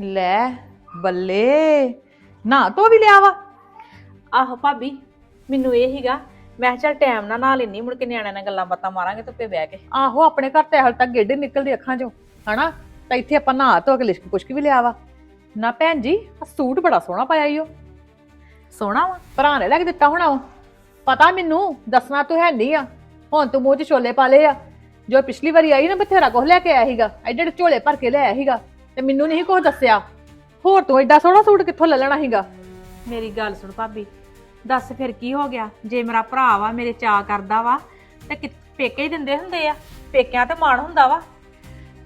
ਲੈ ਬੱਲੇ ਨਾ ਤੋ ਵੀ ਲਿਆ ਵਾ। ਆਹੋ ਭਾਬੀ ਮੈਨੂੰ ਇਹ ਹੀਗਾ ਮੈਂ ਕਿਹਾ ਚੱਲ ਟਾਈਮ ਨਾਲ ਨਹਾ ਲੈਣੀ ਮੁੜ ਕੇ ਨਿਆਣਿਆਂ ਨਾਲ ਗੱਲਾਂ ਬਾਤਾਂ ਮਾਰਾਂਗੇ ਧੁੱਪੇ ਬਹਿ ਕੇ। ਆਹੋ ਆਪਣੇ ਘਰ ਤੇ ਹਾਲ ਤੱਕ ਗੇੜੇ ਨਿਕਲਦੇ ਅੱਖਾਂ ਚੋਂ ਹਨਾ? ਤਾਂ ਇੱਥੇ ਆਪਾਂ ਨਹਾ ਧੋ ਕੇ ਲਿਸ਼ਕ ਪੁਸ਼ਕ ਵੀ ਲਿਆ ਵਾ। ਨਾ ਭੈਣ ਜੀ ਆ ਸੂਟ ਬੜਾ ਸੋਹਣਾ ਪਾਇਆ ਈ ਓ। ਸੋਹਣਾ ਵਾ? ਭਰਾ ਨੇ ਲੈ ਕੇ ਦਿੱਤਾ ਹੋਣਾ ਵਾ। ਪਤਾ ਮੈਨੂੰ ਦੱਸਣਾ ਤੂੰ ਹੈ ਨਹੀਂ ਆ। ਹੁਣ ਤੂੰ ਮੂੰਹ 'ਚ ਛੋਲੇ ਪਾ ਲਏ ਆ। ਜੋ ਪਿਛਲੀ ਵਾਰੀ ਆਈ ਨਾ ਬਥੇਰਾ ਕੁਝ ਲੈ ਕੇ ਆਇਆ ਸੀਗਾ। ਐਡੇ ਐਡੇ ਝੋਲੇ ਭਰ ਕੇ ਲੈ ਆਇਆ ਸੀਗਾ। ਤੇ ਮੈਨੂੰ ਨਹੀਂ ਕੁਝ ਦੱਸਿਆ। ਹੋਰ ਤੂੰ ਐਡਾ ਸੋਹਣਾ ਸੂਟ ਕਿੱਥੋਂ ਲੈ ਲੈਣਾ ਸੀਗਾ? ਮੇਰੀ ਗੱਲ ਸੁਣ ਭਾਬੀ ਦੱਸ ਫਿਰ ਕੀ ਹੋ ਗਿਆ? ਜੇ ਮੇਰਾ ਭਰਾ ਵਾ ਮੇਰੇ ਚਾਅ ਕਰਦਾ ਵਾ ਤੇ ਕਿ- ਪੇਕੇ ਹੀ ਦਿੰਦੇ ਹੁੰਦੇ ਆ। ਪੇਕਿਆਂ ਤੇ ਮਾਣ ਹੁੰਦਾ ਵਾ।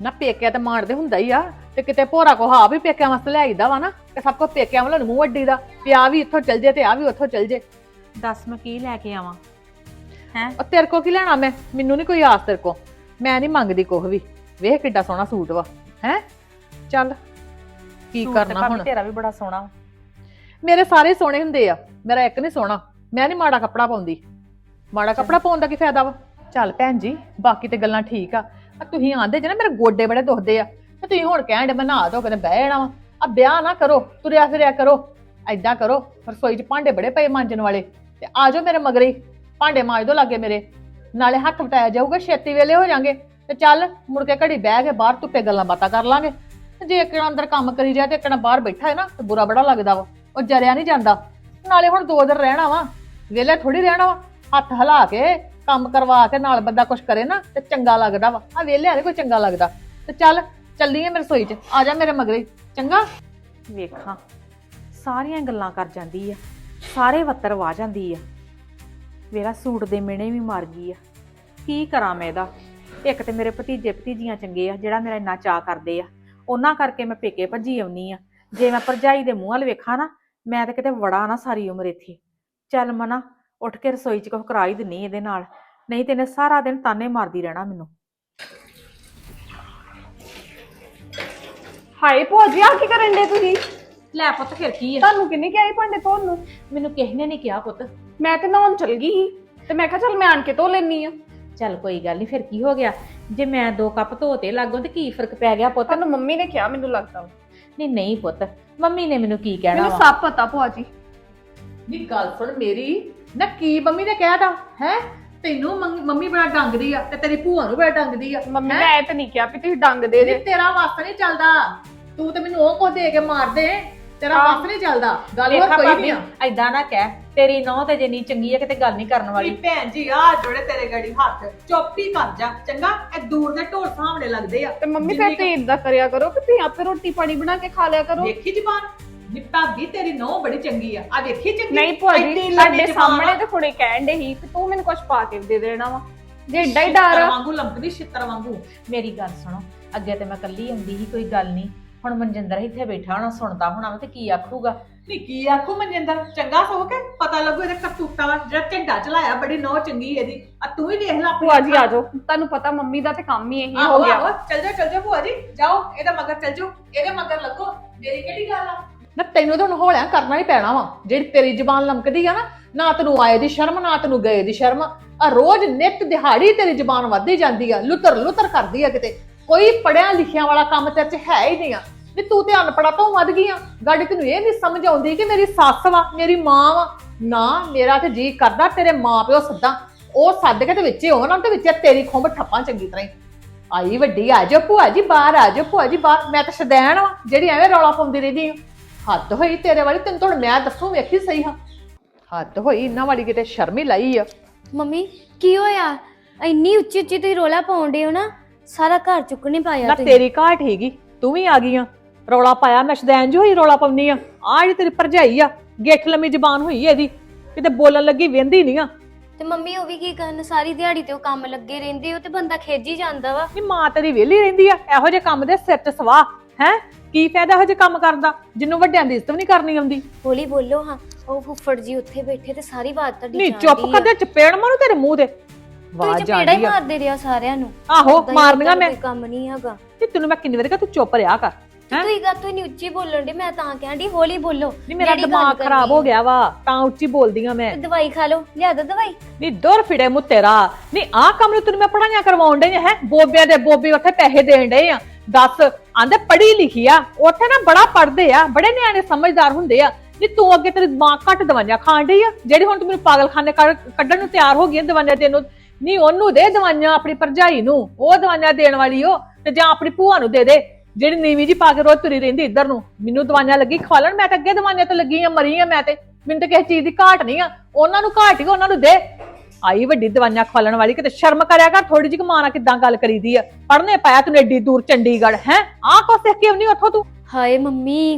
ਨਾ ਪੇਕਿਆ ਤੇ ਮਾਰਦੇ ਹੁੰਦਾ ਹੀ ਆ ਤੇ ਕਿਤੇ ਭੋਰਾ ਕੋ ਹਾਂ ਵੀ ਪੇਕਿਆਂ ਵਾਸਤੇ ਲੈ ਆਈਦਾ ਵਾ ਨਾ ਤੇ ਸਭ ਕੋ ਪੇਕਿਆਂ ਵੱਲੋਂ ਨੀ ਮੂੰਹ ਅੱਡੀ ਦਾ ਵੀ ਆ ਵੀ ਇੱਥੋਂ ਚੱਲ ਜੇ ਤੇ ਆ ਵੀ ਉੱਥੋਂ ਚੱਲ ਜੇ। ਦੱਸ ਮੈਂ ਕੀ ਲੈ ਕੇ ਆਵਾਂ? ਹੈ? ਉਹ ਤੇਰੇ ਕੋ ਕੀ ਲੈਣਾ ਮੈਂ? ਮੈਨੂੰ ਨਹੀਂ ਕੋਈ ਆਸ ਤੇਰੇ ਕੋ। ਮੈਂ ਨਹੀਂ ਮੰਗਦੀ ਕੁਛ ਵੀ। ਵੇਖ ਕਿੱਡਾ ਸੋਹਣਾ ਸੂਟ ਵਾ। ਹੈ? ਚੱਲ ਕੀ ਕਰਨਾ ਹੁਣ? ਤੇਰਾ ਵੀ ਬੜਾ ਸੋਹਣਾ। ਮੇਰੇ ਸਾਰੇ ਸੋਹਣੇ ਹੁੰਦੇ ਆ ਮੇਰਾ ਇੱਕ ਨਹੀਂ ਸੋਹਣਾ ਮੈਂ ਨਹੀਂ ਮਾੜਾ ਕੱਪੜਾ ਪਾਉਂਦੀ। ਮਾੜਾ ਕੱਪੜਾ ਪਾਉਣ ਦਾ ਕੀ ਫਾਇਦਾ ਵਾ? ਚੱਲ ਭੈਣ ਜੀ ਬਾਕੀ ਤੇ ਗੱਲਾਂ ਠੀਕ ਆ। ਆ ਤੁਸੀਂ ਆਂਦੇ ਜੇ ਨਾ ਮੇਰੇ ਗੋਡੇ ਬੜੇ ਦੁਖਦੇ ਆ ਤੇ ਤੁਸੀਂ ਹੁਣ ਕਹਿਣ ਦੇ ਮੈਂ ਨਹਾ ਧੋ ਕੇ ਤੇ ਬਹਿ ਜਾਣਾ ਵਾ। ਆ ਵਿਆਹ ਨਾ ਕਰੋ ਤੁਰਿਆ ਫਿਰਿਆ ਕਰੋ ਐਦਾਂ ਕਰੋ ਰਸੋਈ 'ਚ ਭਾਂਡੇ ਬੜੇ ਪਏ ਮਾਂਜਣ ਵਾਲੇ ਤੇ ਆ ਜਾਓ ਮੇਰੇ ਮਗਰੇ ਹੀ, ਭਾਂਡੇ ਮਾਂਜ ਦੋ ਲਾਗੇ ਮੇਰੇ। ਨਾਲੇ ਹੱਥ ਵਟਾਇਆ ਜਾਊਗਾ ਛੇਤੀ ਵੇਲੇ ਹੋ ਜਾਾਂਗੇ ਤੇ ਚੱਲ ਮੁੜ ਕੇ ਘੜੀ ਬਹਿ ਕੇ ਬਾਹਰ ਧੁੱਪੇ ਗੱਲਾਂ ਬਾਤਾਂ ਕਰ ਲਾਂਗੇ। ਤੇ ਜੇ ਇੱਕ ਅੰਦਰ ਕੰਮ ਕਰੀ ਜਾਏ ਤੇ ਇੱਕ ਨਾ ਬਾਹਰ ਬੈਠਾ ਹੈ ਨਾ, ਤੇ ਬੁਰਾ ਬੜਾ ਲੱਗਦਾ ਵਾ, ਉਹ ਜਰਿਆ ਨਹੀਂ ਜਾਂਦਾ। ਨਾਲੇ ਹੁਣ ਦੋ ਦਿਨ ਰਹਿਣਾ ਵਾ ਵੇਲੇ ਥੋੜੀ ਰਹਿਣਾ ਵਾ, ਹੱਥ ਹਿਲਾ ਕੇ, ਕੰਮ ਕਰਵਾ ਕੇ ਨਾਲ ਬੰਦਾ ਕੁਝ ਕਰੇ ਨਾ, ਤੇ ਚੰਗਾ ਲੱਗਦਾ ਵਾ। ਆ ਵੇਲੇ ਕੋਈ ਚੰਗਾ ਲੱਗਦਾ। ਤੇ ਚੱਲ ਚੱਲੀਏ ਮੇਰੇ ਰਸੋਈ 'ਚ, ਆ ਜਾ ਮੇਰੇ ਮਗਰੇ, ਚੰਗਾ? ਵੇਖਾਂ, ਸਾਰੀਆਂ ਗੱਲਾਂ ਕਰ ਜਾਂਦੀ ਆ, ਸਾਰੇ ਵੱਤਰ ਵਾ ਜਾਂਦੀ ਆ। ਮੇਰਾ ਸੂਟ ਦੇ ਮਿਹਣੇ ਵੀ ਮਾਰ ਗਈ ਆ। ਕੀ ਕਰਾਂ ਮੈਂ ਇਹਦਾ? ਇੱਕ ਤੇ ਮੇਰੇ ਭਤੀਜੇ ਭਤੀਜੀਆਂ ਚੰਗੇ ਆ, ਜਿਹੜਾ ਮੇਰਾ ਇੰਨਾ ਚਾਅ ਕਰਦੇ ਆ। ਉਹਨਾਂ ਕਰਕੇ ਮੈਂ ਪੇਕੇ ਭੱਜੀ ਆਉਣੀ ਆ। ਜੇ ਮੈਂ ਭਰਜਾਈ ਦੇ ਮੂੰਹ ਵੱਲ ਵੇਖਾਂ ਨਾ ਮੈਂ ਤਾਂ ਕਿਤੇ ਵੜਾ ਨਾ ਸਾਰੀ ਉਮਰ ਇੱਥੇ। ਚੱਲ ਮਨਾ ਉੱਠ ਕੇ ਰਸੋਈ 'ਚ ਕੁਝ ਕਰਾ ਹੀ ਦਿੰਨੀ ਇਹਦੇ ਨਾਲ। ਨਹੀਂ ਤੇ ਇਹਨੇ ਸਾਰਾ ਦਿਨ ਤਾਨੇ ਮਾਰਦੀ ਰਹਿਣਾ ਮੈਨੂੰ। ਹਾਏ ਭੂਆ ਜੀ ਆ ਕੀ ਕਰਨ ਦੇ ਤੁਸੀਂ? ਲੈ ਪੁੱਤ ਫਿਰ ਕੀ ਆ? ਤੁਹਾਨੂੰ ਕਿੰਨੇ ਕਿਹਾ ਸੀ ਭਾਂਡੇ ਧੋਣ ਨੂੰ? ਮੈਨੂੰ ਕਿਸੇ ਨੇ ਨਹੀਂ ਕਿਹਾ ਪੁੱਤ। ਮੈਂ ਤੇ ਨਹਾਉਣ ਚਲ ਗਈ ਸੀ ਤੇ ਮੈਂ ਕਿਹਾ ਚੱਲ ਮੈਂ ਆਣ ਕੇ ਧੋ ਲੈਣੀ ਆ। ਚੱਲ ਕੋਈ ਗੱਲ ਨਹੀਂ ਫਿਰ ਕੀ ਹੋ ਗਿਆ? ਜੇ ਮੈਂ ਦੋ ਕੱਪ ਧੋਤੇ ਲੱਗੋ ਤੇ ਕੀ ਫ਼ਰਕ ਪੈ ਗਿਆ ਪੁੱਤ? ਤੁਹਾਨੂੰ ਮੰਮੀ ਨੇ ਕਿਹਾ ਮੈਨੂੰ ਲੱਗਦਾ ਵਾ। ਨਹੀਂ ਨਹੀਂ ਪੁੱਤ। ਮੰਮੀ ਨੇ ਮੈਨੂੰ ਕੀ ਕਹਿਣਾ ਮੈਨੂੰ ਵਾ? ਸਭ ਪਤਾ ਭੂਆ ਜੀ। ਨੀ ਗੱਲ ਸੁਣ ਮੇਰੀ। ਨਾ ਕੀ ਮੰਮੀ ਨੇ ਕਹਿਤਾ ਹੈ? ਤੈਨੂੰ ਮੰਗ- ਮੰਮੀ ਬੜਾ ਡੰਗਦੀ ਆ ਤੇ ਤੇਰੀ ਭੂਆ ਨੂੰ ਬੜਾ ਡੰਗਦੀ ਆ। ਮੰਮੀ ਹੈਂ? ਤਾਂ ਨਹੀਂ ਕਿਹਾ ਵੀ ਤੁਸੀਂ ਡੰਗ ਦੇ ਨੀ ਤੇਰਾ ਵਾਸਤਾ ਨਹੀਂ ਚੱਲਦਾ। ਤੂੰ ਤੇ ਮੈਨੂੰ ਉਹ ਕੋ ਦੇ ਕੇ ਮਾਰ ਦੇ ਤੇਰਾ। ਵਾਸਤਾ ਨਹੀਂ ਚੱਲਦਾ। ਗੱਲ ਹੋਰ ਕੋਈ ਭਾਬੀ ਨਹੀਂ ਆ। ਐਦਾਂ ਨਾ ਕਹਿ ਤੇਰੀ ਨੌ ਤੇ ਜਿੰਨੀ ਚੰਗੀ ਆ ਕਿਤੇ ਗੱਲ ਨਹੀਂ ਕਰਨ ਵਾਲੀ। ਭੈਣ ਜੀ ਆ ਜੋੜੇ ਤੇਰੇ ਗੜੀ ਹੱਥ ਚੁੱਪ ਹੀ ਕਰ ਜਾ ਚੰਗਾ? ਇਹ ਦੂਰ ਦੇ ਢੋਲ ਸਾਹਮਣੇ ਲੱਗਦੇ ਆ। ਤੇ ਮੰਮੀ ਜਿੰਨੀ ਫਿਰ ਤੁਸੀਂ ਇਦਾਂ ਕਰਿਆ ਕਰੋ ਕਿ ਤੁਸੀਂ ਆਪੇ ਰੋਟੀ ਪਾਣੀ ਬਣਾ ਕੇ ਖਾ ਲਿਆ ਕਰੋ। ਵੇਖੀ ਜ਼ਬਾਨ? ਨੀ ਭਾਬੀ ਤੇਰੀ ਨੌ ਬੜੀ ਚੰਗੀ ਆ। ਆ ਵੇਖੀ ਚੰਗੀ? ਨਹੀਂ ਐਡੀ ਲੰਮੀ ਸਾਡੇ ਜ਼ੁਬਾਨ ਆ। ਸਾਹਮਣੇ ਤੇ ਹੁਣੇ ਕਹਿਣ ਦੇ ਸੀ ਕਿ ਤੂੰ ਮੈਨੂੰ ਕੁਝ ਪਾ ਕੇ ਦੇ ਦੇਣਾ ਵਾ। ਜੇ ਏਡਾ ਹੀ ਡਰ ਛਿੱਤਰ ਆ ਵਾਂਗੂ ਲੰਕਦੀ ਛਿੱਤਰ ਵਾਂਗੂ। ਮੇਰੀ ਗੱਲ ਸੁਣੋ ਅੱਗੇ ਤੇ ਮੈਂ ਕੱਲੀ ਆਉਂਦੀ ਸੀ ਕੋਈ ਗੱਲ ਨਹੀਂ। ਹੁਣ ਮਨਜਿੰਦਰ ਇੱਥੇ ਬੈਠਾ ਹੋਣਾ ਸੁਣਦਾ ਹੋਣਾ ਵਾ ਤੇ ਕੀ ਆਖੂਗਾ? ਨੀ ਕੀ ਆਖੂ ਮਨਜਿੰਦਰ? ਚੰਗਾ ਸੋ ਕੇ? ਪਤਾ ਲੱਗੂ ਇਹਦੇ ਕਰਤੂਤਾਂ ਦਾ। ਜਿਹੜਾ ਝੰਡਾ ਚਲਾਇਆ ਬੜੀ ਨੌ ਚੰਗੀ ਇਹਦੀ। ਆ ਤੂੰ ਹੀ ਵੇਖ ਲੈ ਆਪਣੀ ਭੂਆ ਜੀ ਆ। ਜਾਓ ਤੁਹਾਨੂੰ ਪਤਾ ਮੰਮੀ ਦਾ ਤੇ ਕੰਮ ਹੀ ਇਹੀ ਹੋ ਗਿਆ। ਆਹੋ। ਚੱਲ ਜਾ ਚੱਲ ਜਾ ਭੂਆ ਜੀ। ਜਾਓ ਇਹਦਾ ਮਗਰ ਚੱਲ ਜਾਓ। ਇਹਦੇ ਮਗਰ ਲੱਗੋ। ਮੇਰੀ ਕਿਹੜੀ ਗੱਲ ਆ? ਨਾ ਤੈਨੂੰ ਤਾਂ ਹੁਣ ਹੌਲਿਆਂ ਕਰਨਾ ਹੀ ਪੈਣਾ ਵਾ। ਜਿਹੜੀ ਤੇਰੀ ਜ਼ਬਾਨ ਲਮਕਦੀ ਆ ਨਾ ਨਾ ਤੈਨੂੰ ਆਏ ਦੀ ਸ਼ਰਮ ਨਾ ਤੈਨੂੰ ਗਏ ਦੀ ਸ਼ਰਮ। ਆ ਰੋਜ਼ ਨਿੱਤ ਦਿਹਾੜੀ ਤੇਰੀ ਜ਼ਬਾਨ ਵੱਧਦੀ ਜਾਂਦੀ ਆ। ਲੁੱਤਰ ਲੁੱਤਰ ਕਰਦੀ ਆ ਕਿਤੇ। ਕੋਈ ਪੜਿਆ ਲਿਖਿਆ ਵਾਲਾ ਕੰਮ ਤੇਰੇ 'ਚ ਹੈ ਹੀ ਨਹੀਂ ਆ। ਵੀ ਤੂੰ ਤੇ ਅਨਪੜਾ ਤੋਂ ਵੱਧ ਗਈ ਆ। ਗਾੜੀ ਤੈਨੂੰ ਇਹ ਨਹੀਂ ਸਮਝ ਆਉਂਦੀ ਕਿ ਮੇਰੀ ਸੱਸ ਵਾ, ਮੇਰੀ ਮਾਂ ਵਾ। ਨਾ, ਮੇਰਾ ਤੇ ਜੀ ਕਰਦਾ, ਤੇਰੇ ਮਾਂ ਪਿਓ ਸੱਦਾ। ਉਹ ਸੱਦ ਕੇ ਤੇ ਵਿੱਚੇ ਹੋਣ ਤੇ ਵਿੱਚੇ ਤੇਰੀ ਖੁੰਬ ਠੱਪਾਂ ਚੰਗੀ ਤਰ੍ਹਾਂ ਹੀ। ਆਈ ਵੱਡੀ, ਆ ਜਾ ਭੂਆ ਜੀ ਬਾਹਰ, ਆ ਜਾ ਭੂਆ ਜੀ ਬਾਹਰ। ਮੈਂ ਤਾਂ ਸ਼ਦੈਣ ਵਾਂ, ਜਿਹੜੀ ਐਵੇਂ ਰੌਲਾ ਪਾਉਂਦੀ ਰਹਿੰਦੀ ਆ। ਹੱਦ ਹੋਈ ਤੇਰੇ ਵਾਲੀ, ਤੈਨੂੰ ਤੁਹਾਨੂੰ ਮੈਂ ਦੱਸੂ ਵੇਖੀ ਸਹੀ ਹਾਂ। ਹੱਦ ਹੋਈ, ਇਹਨਾਂ ਵਾਲੀ ਕਿਤੇ ਸ਼ਰਮ ਹੀ ਲਾਈ ਆ। ਮੰਮੀ, ਕੀ ਹੋਇਆ? ਇੰਨੀ ਉੱਚੀ ਉੱਚੀ ਤੁਸੀਂ ਰੋਲਾ ਪਾਉਂਦੇ ਹੋ ਨਾ। ਸਾਰਾ ਘਰ ਚੁੱਕ ਨਹੀਂ ਪਾਇਆ ਨਾ ਤੁਸੀਂ। ਤੇਰੀ ਘਾਟ ਹੀਗੀ ਤੂੰ ਵੀ ਆ ਗਈ ਆ। ਰੌਲਾ ਪਾਇਆ ਮੈਂ ਸ਼ਦੈਣ ਜੋ ਹੋਈ ਰੌਲਾ ਪਾਉਣੀ ਆ। ਆ ਜਿਹੜੀ ਤੇਰੀ ਭਰਜਾਈ ਆ ਗਿੱਠ ਲੰਮੀ ਜ਼ਬਾਨ ਹੋਈ ਇਹਦੀ ਕਿਤੇ ਬੋਲਣ ਲੱਗੀ ਵੇਂਦੀ ਨਹੀਂ ਆ। ਤੇ ਮੰਮੀ ਉਹ ਵੀ ਕੀ ਕਰਨ? ਸਾਰੀ ਦਿਹਾੜੀ ਤੇ ਉਹ ਕੰਮ ਲੱਗੇ ਰਹਿੰਦੇ ਹੋ ਤੇ ਬੰਦਾ ਖੇਜੀ ਜਾਂਦਾ ਵਾ। ਨੀ ਮਾਂ ਤੇਰੀ ਵਿਹਲੀ ਰਹਿੰਦੀ ਆ ਇਹੋ ਜਿਹੇ ਕੰਮ ਦੇ ਸਿਰ 'ਚ ਸਵਾਹ ਹੈ? ਕੀ ਫਾਇਦਾ ਇਹੋ ਜਿਹੇ ਕੰਮ ਕਰਨ ਦਾ? ਜਿੰਨੂੰ ਵੱਡਿਆਂ ਦੀ ਇੱਜ਼ਤ ਵੀ ਨਹੀਂ ਕਰਨੀ ਆਉਂਦੀ। ਹੌਲੀ ਬੋਲੋ ਹਾਂ ਉਹ ਫੁੱਫੜ ਜੀ ਉੱਥੇ ਬੈਠੇ ਤੇ ਸਾਰੀ ਬਾਤ ਤੁਹਾਡੀ ਨਹੀਂ ਚੁੱਪ ਆ। ਕਰਦੇ ਚਪੇੜ ਮਾਰੂ ਤੇਰੇ ਮੂੰਹ ਤੇ। ਵਾਹ ਤੁਸੀਂ ਚਪੇੜਾ ਹੀ ਜਾਂਦੀ ਆ। ਮਾਰਦੇ ਰਿਹਾ ਸਾਰਿਆਂ ਨੂੰ। ਆਹੋ ਓਦਾਂ ਹੀ ਮਾਰਨੀਆਂ ਮੈਂ। ਕੋਈ ਕੰਮ ਨਹੀਂ ਹੈਗਾ। ਤੇ ਤੈਨੂੰ ਮੈਂ ਕਿੰਨੀ ਵਾਰੀ ਕਿਹਾ ਤੂੰ ਚੁੱਪ ਰਿਹਾ ਕਰ ਤੇ ਤੁਸੀਂ ਗਾ ਤੂੰ ਉੱਚੀ ਬੋਲਣ ਦੇ ਮੈਂ ਤਾਂ ਕਹਿੰਦੀ ਹੌਲੀ ਬੋਲੋ। ਨਹੀਂ ਮੇਰਾ ਜਿਹੜੀ ਗੱਲ ਦਿਮਾਗ ਕਰਨੀ ਖਰਾਬ ਹੋ ਹੈ। ਗਿਆ ਵਾ ਤਾਂ ਉੱਚੀ ਬੋਲਦੀ ਆ ਮੈਂ। ਤੇ ਦਵਾਈ ਖਾ ਲਓ ਲਿਆ ਦੋ ਦਵਾਈ। ਨਹੀਂ ਦੁਰ ਫਿੜੇ ਮੂੰ ਤੇਰਾ। ਨਹੀਂ ਆਹ ਕੰਮ ਨੂੰ ਤੈਨੂੰ ਮੈਂ ਪੜਾਈਆਂ ਕਰਵਾਉਣ ਡਈ ਹੈ? ਬੋਬਿਆਂ ਦੇ ਬੋਬੇ ਉੱਥੇ ਪੈਸੇ ਦੇਣ ਡਏ ਆ। ਦੱਸ ਆਂਦੇ ਪੜ੍ਹੀ ਲਿਖੀ ਆ ਉੱਥੇ ਨਾ ਬੜਾ ਪੜ੍ਹਦੇ ਆ ਬੜੇ ਨਿਆਣੇ ਸਮਝਦਾਰ ਹੁੰਦੇ ਆ। ਨੀ ਤੂੰ ਅੱਗੇ ਤੇਰੀ ਮਾਂ ਘੱਟ ਦਵਾਈਆਂ ਖਾਣ ਡਈ ਆ ਜਿਹੜੀ ਹੁਣ ਤੂੰ ਮੈਨੂੰ ਪਾਗਲਖਾਨੇ ਕਰ- ਕੱਢਣ ਨੂੰ ਤਿਆਰ ਹੋ ਗਈ ਆ ਦਵਾਈਆਂ ਦੇਣ ਨੂੰ ਨਹੀਂ ਉਹਨੂੰ ਦੇ ਦਵਾਈਆਂ ਆਪਣੀ ਭਰਜਾਈ ਨੂੰ, ਉਹ ਦਵਾਈਆਂ ਦੇਣ ਵਾਲੀ ਉਹ ਤੇ ਜਾਂ ਆਪਣੀ ਭੂਆ ਨੂੰ ਦੇ ਦੇ, ਜਿਹੜੀ ਨੀਵੀਂ ਜੀ ਪਾ ਕੇ ਰੋਜ਼ ਤੁਰੀ ਰਹਿੰਦੀ ਇੱਧਰ ਨੂੰ। ਮੈਨੂੰ ਦਵਾਈਆਂ ਲੱਗੀ ਖਵਾਲਣ ਮੈਂ ਤਾਂ ਅੱਗੇ ਦਵਾਈਆਂ ਤੇ ਲੱਗੀ ਆ, ਮਰੀ ਆ ਮੈਂ ਤੇ। ਮੈਨੂੰ ਤਾਂ ਕਿਸੇ ਚੀਜ਼ ਦੀ ਘਾਟ ਨਹੀਂ ਆ। ਉਹਨਾਂ ਨੂੰ ਘਾਟ ਹੀ ਉਹਨਾਂ ਨੂੰ ਦੇ। ਆਈ ਵੱਡੀ ਦਵਾਈਆਂ ਖਵਾਲਣ ਵਾਲੀ, ਕਿਤੇ ਸ਼ਰਮ ਕਰਿਆ ਕਰ ਥੋੜੀ ਜਿਹੀ ਕਮਾਣਾ ਕਿਦਾਂ ਗੱਲ ਕਰੀਦੀ ਆ। ਪੜਨੇ ਪਾਇਆ ਤੂੰ ਏਡੀ ਦੂਰ ਚੰਡੀਗੜ੍ਹ, ਹੈ? ਆਹ ਕੋ ਸਿੱਖ ਕੇ ਨਹੀਂ ਉੱਥੋਂ ਤੂੰ? ਹਾਏ ਮੰਮੀ,